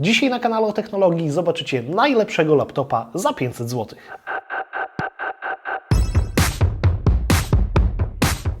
Dzisiaj na kanale o technologii zobaczycie najlepszego laptopa za 500 zł.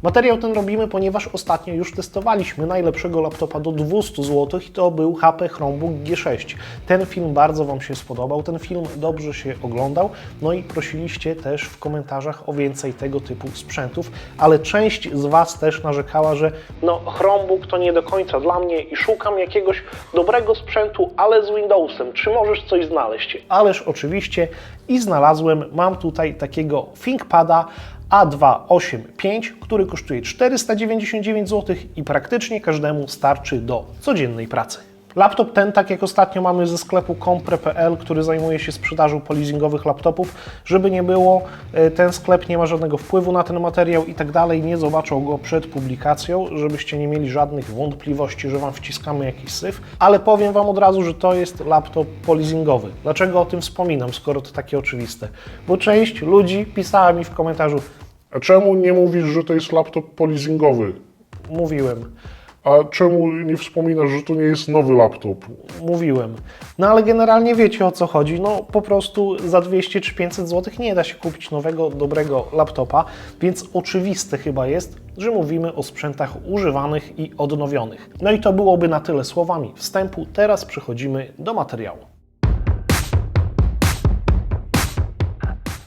Materiał ten robimy, ponieważ ostatnio już testowaliśmy najlepszego laptopa do 200 zł i to był HP Chromebook G6. Ten film bardzo Wam się spodobał, ten film dobrze się oglądał, no i prosiliście też w komentarzach o więcej tego typu sprzętów, ale część z Was też narzekała, że no Chromebook to nie do końca dla mnie i szukam jakiegoś dobrego sprzętu, ale z Windowsem, czy możesz coś znaleźć? Ależ oczywiście i znalazłem, mam tutaj takiego ThinkPada a285, który kosztuje 499 zł i praktycznie każdemu starczy do codziennej pracy. Laptop ten, tak jak ostatnio mamy ze sklepu compre.pl, który zajmuje się sprzedażą polizingowych laptopów, żeby nie było, e, ten sklep nie ma żadnego wpływu na ten materiał i tak dalej, nie zobaczą go przed publikacją, żebyście nie mieli żadnych wątpliwości, że Wam wciskamy jakiś syf, ale powiem Wam od razu, że to jest laptop polizingowy. Dlaczego o tym wspominam, skoro to takie oczywiste? Bo część ludzi pisała mi w komentarzu, A czemu nie mówisz, że to jest laptop polizingowy? mówiłem, A czemu nie wspominasz, że to nie jest nowy laptop? mówiłem. No ale generalnie wiecie o co chodzi. No po prostu za 200 czy 500 zł nie da się kupić nowego, dobrego laptopa, więc oczywiste chyba jest, że mówimy o sprzętach używanych i odnowionych. No i to byłoby na tyle słowami wstępu. Teraz przechodzimy do materiału.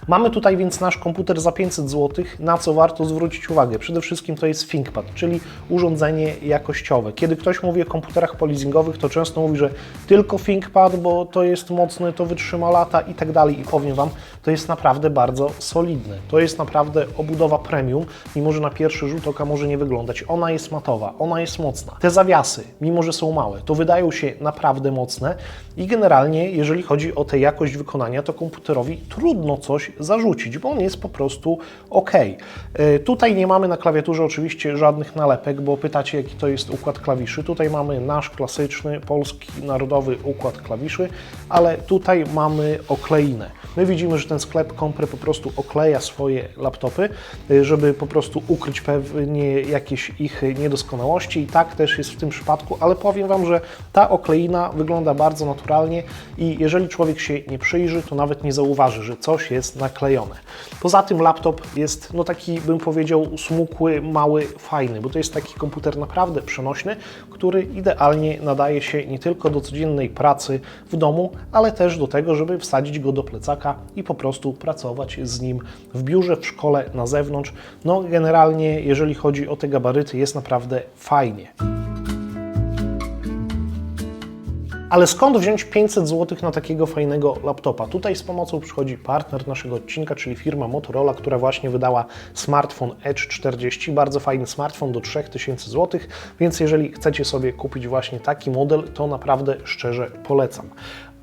Mamy tutaj więc nasz komputer za 500 zł, na co warto zwrócić uwagę. Przede wszystkim to jest ThinkPad, czyli urządzenie jakościowe. Kiedy ktoś mówi o komputerach polizingowych, to często mówi, że tylko ThinkPad, bo to jest mocne, to wytrzyma lata i tak dalej. I powiem Wam, to jest naprawdę bardzo solidne. To jest naprawdę obudowa premium, mimo że na pierwszy rzut oka może nie wyglądać. Ona jest matowa, ona jest mocna. Te zawiasy, mimo że są małe, to wydają się naprawdę mocne i generalnie, jeżeli chodzi o tę jakość wykonania, to komputerowi trudno coś zarzucić, bo on jest po prostu ok. Tutaj nie mamy na klawiaturze oczywiście żadnych nalepek, bo pytacie, jaki to jest układ klawiszy. Tutaj mamy nasz klasyczny, polski, narodowy układ klawiszy, ale tutaj mamy okleinę. My widzimy, że ten sklep Compre po prostu okleja swoje laptopy, y, żeby po prostu ukryć pewnie jakieś ich niedoskonałości i tak też jest w tym przypadku, ale powiem Wam, że ta okleina wygląda bardzo naturalnie i jeżeli człowiek się nie przyjrzy, to nawet nie zauważy, że coś jest naklejone. Poza tym laptop jest, no taki bym powiedział, smukły, mały, fajny, bo to jest taki komputer naprawdę przenośny, który idealnie nadaje się nie tylko do codziennej pracy w domu, ale też do tego, żeby wsadzić go do plecaka i po prostu pracować z nim w biurze, w szkole, na zewnątrz. No generalnie, jeżeli chodzi o te gabaryty, jest naprawdę fajnie. Ale skąd wziąć 500 zł na takiego fajnego laptopa? Tutaj z pomocą przychodzi partner naszego odcinka, czyli firma Motorola, która właśnie wydała smartfon Edge 40. Bardzo fajny smartfon do 3000 zł, więc jeżeli chcecie sobie kupić właśnie taki model, to naprawdę szczerze polecam.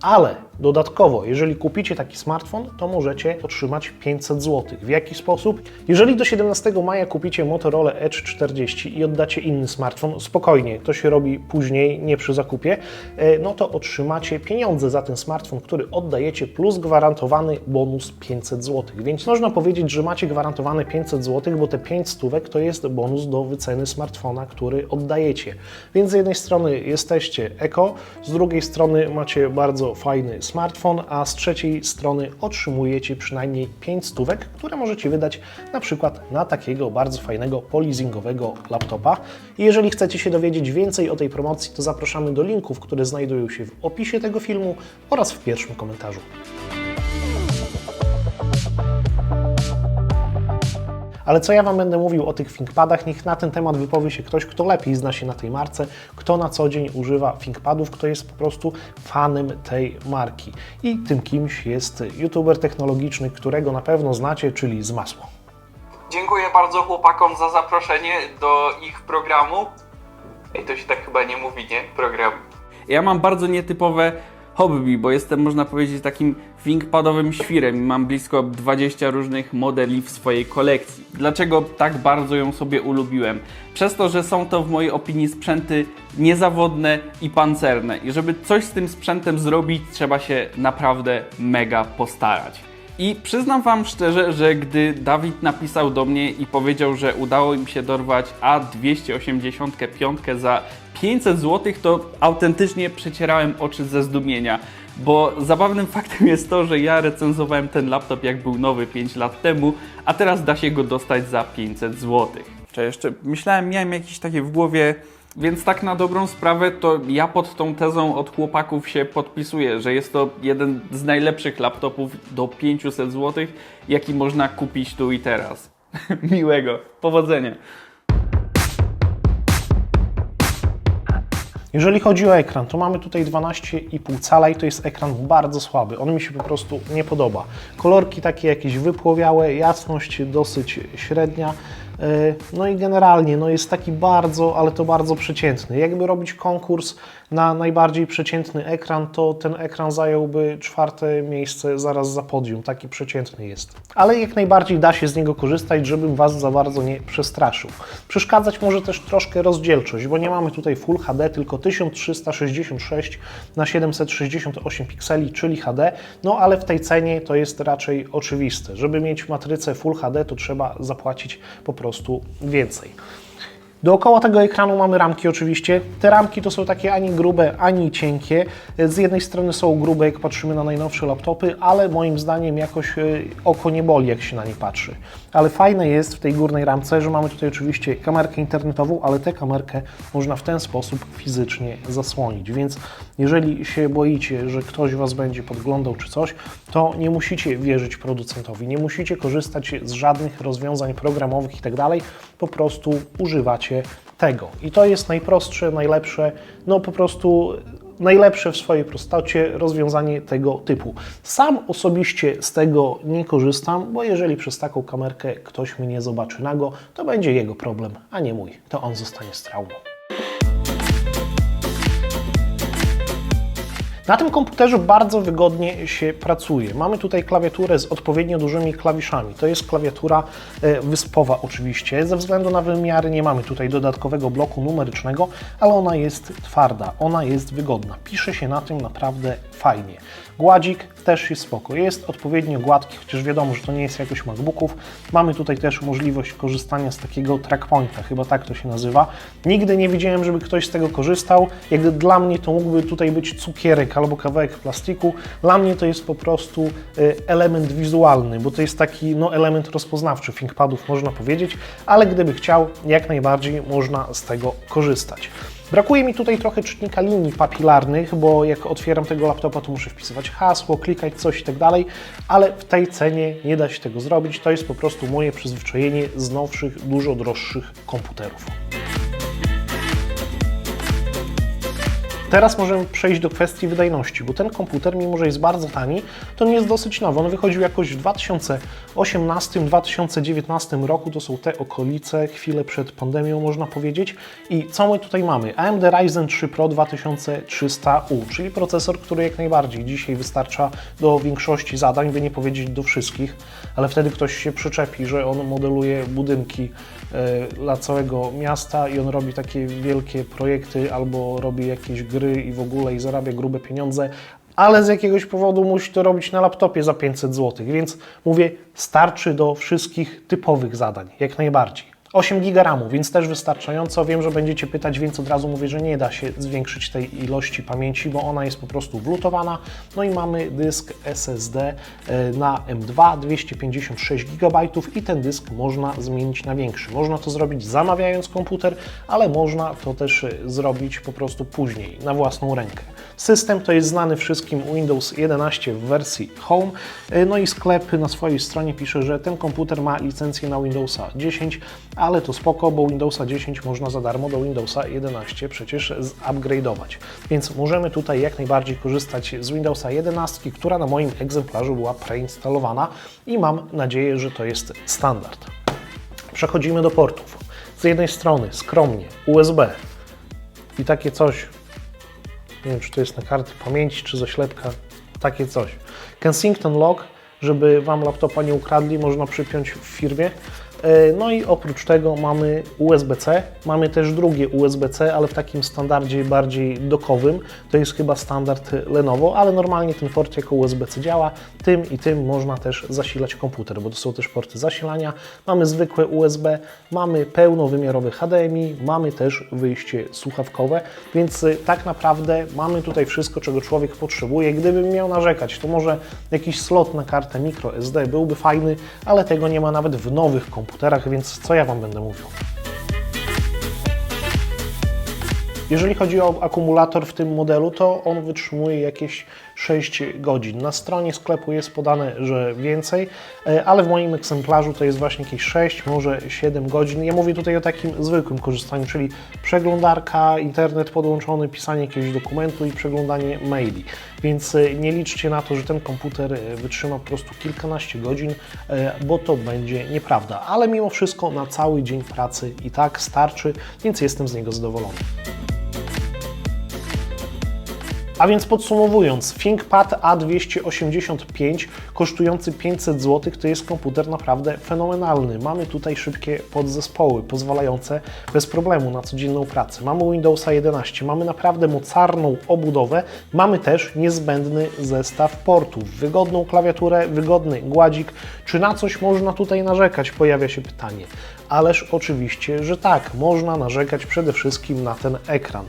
Ale dodatkowo, jeżeli kupicie taki smartfon, to możecie otrzymać 500 zł. W jaki sposób? Jeżeli do 17 maja kupicie Motorola Edge 40 i oddacie inny smartfon, spokojnie, to się robi później, nie przy zakupie, e, no to otrzymacie pieniądze za ten smartfon, który oddajecie, plus gwarantowany bonus 500 zł. Więc można powiedzieć, że macie gwarantowane 500 zł, bo te 5 stówek to jest bonus do wyceny smartfona, który oddajecie. Więc z jednej strony jesteście eko, z drugiej strony macie bardzo fajny smartfon, a z trzeciej strony otrzymujecie przynajmniej 5 stówek, które możecie wydać na przykład na takiego bardzo fajnego polizingowego laptopa. I jeżeli chcecie się dowiedzieć więcej o tej promocji, to zapraszamy do linków, które znajdują się w opisie tego filmu oraz w pierwszym komentarzu. Ale co ja Wam będę mówił o tych ThinkPadach, niech na ten temat wypowie się ktoś, kto lepiej zna się na tej marce, kto na co dzień używa ThinkPadów, kto jest po prostu fanem tej marki. I tym kimś jest youtuber technologiczny, którego na pewno znacie, czyli z masło. Dziękuję bardzo chłopakom za zaproszenie do ich programu. Ej, to się tak chyba nie mówi, nie? Program. Ja mam bardzo nietypowe hobby, bo jestem, można powiedzieć, takim ThinkPadowym świrem i mam blisko 20 różnych modeli w swojej kolekcji. Dlaczego tak bardzo ją sobie ulubiłem? Przez to, że są to w mojej opinii sprzęty niezawodne i pancerne i żeby coś z tym sprzętem zrobić, trzeba się naprawdę mega postarać. I przyznam Wam szczerze, że gdy Dawid napisał do mnie i powiedział, że udało im się dorwać A285 za 500 zł, to autentycznie przecierałem oczy ze zdumienia. Bo zabawnym faktem jest to, że ja recenzowałem ten laptop jak był nowy 5 lat temu, a teraz da się go dostać za 500 zł. Czy jeszcze myślałem, miałem jakieś takie w głowie więc tak na dobrą sprawę, to ja pod tą tezą od chłopaków się podpisuję, że jest to jeden z najlepszych laptopów do 500 zł, jaki można kupić tu i teraz. Miłego, powodzenia. Jeżeli chodzi o ekran, to mamy tutaj 12,5 cala i to jest ekran bardzo słaby. On mi się po prostu nie podoba. Kolorki takie jakieś wypłowiałe, jasność dosyć średnia. Yy, No i generalnie no jest taki bardzo, ale to bardzo przeciętny. Jakby robić konkurs na najbardziej przeciętny ekran, to ten ekran zająłby czwarte miejsce zaraz za podium. Taki przeciętny jest. Ale jak najbardziej da się z niego korzystać, żebym Was za bardzo nie przestraszył. Przeszkadzać może też troszkę rozdzielczość, bo nie mamy tutaj Full HD, tylko 1366 na 768 pikseli, czyli HD. No ale w tej cenie to jest raczej oczywiste. Żeby mieć matrycę Full HD, to trzeba zapłacić po prostu więcej. Dookoła tego ekranu mamy ramki oczywiście. Te ramki to są takie ani grube, ani cienkie. Z jednej strony są grube, jak patrzymy na najnowsze laptopy, ale moim zdaniem jakoś e, oko nie boli, jak się na nie patrzy. Ale fajne jest w tej górnej ramce, że mamy tutaj oczywiście kamerkę internetową, ale tę kamerkę można w ten sposób fizycznie zasłonić. Więc jeżeli się boicie, że ktoś Was będzie podglądał czy coś, to nie musicie wierzyć producentowi, nie musicie korzystać z żadnych rozwiązań programowych i tak po prostu używacie tego. I to jest najprostsze, najlepsze, no po prostu najlepsze w swojej prostocie rozwiązanie tego typu. Sam osobiście z tego nie korzystam, bo jeżeli przez taką kamerkę ktoś mnie zobaczy nago, to będzie jego problem, a nie mój. To on zostanie z traumą. Na tym komputerze bardzo wygodnie się pracuje. Mamy tutaj klawiaturę z odpowiednio dużymi klawiszami. To jest klawiatura e, wyspowa oczywiście. Ze względu na wymiary nie mamy tutaj dodatkowego bloku numerycznego, ale ona jest twarda, ona jest wygodna. Pisze się na tym naprawdę fajnie. Gładzik też jest spoko. Jest odpowiednio gładki, chociaż wiadomo, że to nie jest jakoś MacBooków. Mamy tutaj też możliwość korzystania z takiego trackpointa, chyba tak to się nazywa. Nigdy nie widziałem, żeby ktoś z tego korzystał. Jak dla mnie to mógłby tutaj być cukierek albo kawałek plastiku. Dla mnie to jest po prostu y, element wizualny, bo to jest taki no, element rozpoznawczy ThinkPadów, można powiedzieć, ale gdyby chciał, jak najbardziej można z tego korzystać. Brakuje mi tutaj trochę czytnika linii papilarnych, bo jak otwieram tego laptopa, to muszę wpisywać hasło, klikać coś i tak dalej, ale w tej cenie nie da się tego zrobić. To jest po prostu moje przyzwyczajenie z nowszych, dużo droższych komputerów. Teraz możemy przejść do kwestii wydajności, bo ten komputer, mimo że jest bardzo tani, to nie jest dosyć nowy. On wychodził jakoś w 2018-2019 roku, to są te okolice, chwilę przed pandemią można powiedzieć. I co my tutaj mamy? AMD Ryzen 3 Pro 2300U, czyli procesor, który jak najbardziej dzisiaj wystarcza do większości zadań, by nie powiedzieć do wszystkich, ale wtedy ktoś się przyczepi, że on modeluje budynki e, dla całego miasta i on robi takie wielkie projekty albo robi jakieś gry i w ogóle i zarabia grube pieniądze, ale z jakiegoś powodu musi to robić na laptopie za 500 zł, więc mówię, starczy do wszystkich typowych zadań, jak najbardziej. 8 GB RAMu, więc też wystarczająco. Wiem, że będziecie pytać, więc od razu mówię, że nie da się zwiększyć tej ilości pamięci, bo ona jest po prostu wlutowana. No i mamy dysk SSD e, na M2 256 GB i ten dysk można zmienić na większy. Można to zrobić zamawiając komputer, ale można to też e, zrobić po prostu później, na własną rękę. System to jest znany wszystkim Windows 11 w wersji Home, e, no i sklep na swojej stronie pisze, że ten komputer ma licencję na Windowsa 10, ale to spoko, bo Windowsa 10 można za darmo do Windowsa 11 przecież zupgrade'ować. Więc możemy tutaj jak najbardziej korzystać z Windowsa 11, która na moim egzemplarzu była preinstalowana i mam nadzieję, że to jest standard. Przechodzimy do portów. Z jednej strony skromnie USB i takie coś, nie wiem czy to jest na karty pamięci czy zaślepka, takie coś. Kensington Lock, żeby Wam laptopa nie ukradli, można przypiąć w firmie. E, No i oprócz tego mamy USB-C, mamy też drugie USB-C, ale w takim standardzie bardziej dokowym. To jest chyba standard Lenovo, ale normalnie ten port jako USB-C działa. Tym i tym można też zasilać komputer, bo to są też porty zasilania. Mamy zwykłe USB, mamy pełnowymiarowy HDMI, mamy też wyjście słuchawkowe, więc y, tak naprawdę mamy tutaj wszystko, czego człowiek potrzebuje. Gdybym miał narzekać, to może jakiś slot na kartę microSD byłby fajny, ale tego nie ma nawet w nowych komputerach, więc co ja Wam będę mówił? Jeżeli chodzi o akumulator w tym modelu, to on wytrzymuje jakieś 6 godzin. Na stronie sklepu jest podane, że więcej, e, ale w moim egzemplarzu to jest właśnie jakieś 6, może 7 godzin. Ja mówię tutaj o takim zwykłym korzystaniu, czyli przeglądarka, internet podłączony, pisanie jakiegoś dokumentu i przeglądanie maili. Więc e, nie liczcie na to, że ten komputer e, wytrzyma po prostu kilkanaście godzin, bo to będzie nieprawda. Ale mimo wszystko na cały dzień pracy i tak starczy, więc jestem z niego zadowolony. A więc podsumowując, ThinkPad A285 kosztujący 500 zł to jest komputer naprawdę fenomenalny. Mamy tutaj szybkie podzespoły pozwalające bez problemu na codzienną pracę. Mamy Windowsa 11, mamy naprawdę mocarną obudowę, mamy też niezbędny zestaw portów, wygodną klawiaturę, wygodny gładzik. Czy na coś można tutaj narzekać? Pojawia się pytanie. Ależ oczywiście, że tak, można narzekać przede wszystkim na ten ekran,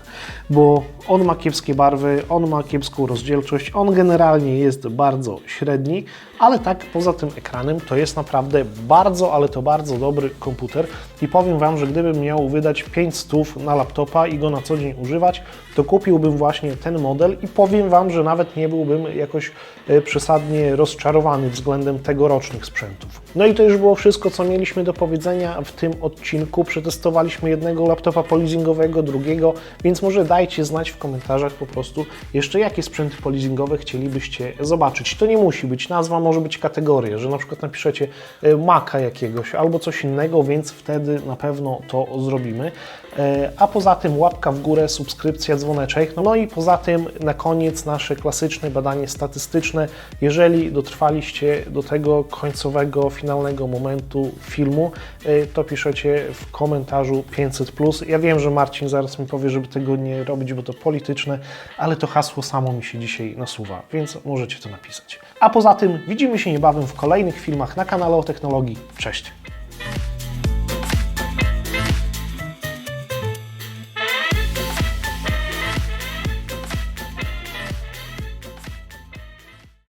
bo on ma kiepskie barwy, on ma kiepską rozdzielczość, on generalnie jest bardzo średni, ale tak poza tym ekranem to jest naprawdę bardzo, ale to bardzo dobry komputer i powiem Wam, że gdybym miał wydać 5 stów na laptopa i go na co dzień używać, to kupiłbym właśnie ten model i powiem Wam, że nawet nie byłbym jakoś e, przesadnie rozczarowany względem tegorocznych sprzętów. No i to już było wszystko, co mieliśmy do powiedzenia w tym odcinku. Przetestowaliśmy jednego laptopa polizingowego, drugiego, więc może dajcie znać w komentarzach po prostu jeszcze jakie sprzęty polizingowe chcielibyście zobaczyć. To nie musi być nazwa, może być kategoria, że na przykład napiszecie e, Maca jakiegoś albo coś innego, więc wtedy na pewno to zrobimy. E, A poza tym łapka w górę, subskrypcja, dzwoneczek. No i poza tym na koniec nasze klasyczne badanie statystyczne. Jeżeli dotrwaliście do tego końcowego, finalnego momentu filmu, e, to piszecie w komentarzu 500+. Ja wiem, że Marcin zaraz mi powie, żeby tego nie robić, bo to polityczne, ale to hasło samo mi się dzisiaj nasuwa, więc możecie to napisać. A poza tym widzimy się niebawem w kolejnych filmach na kanale o technologii. Cześć!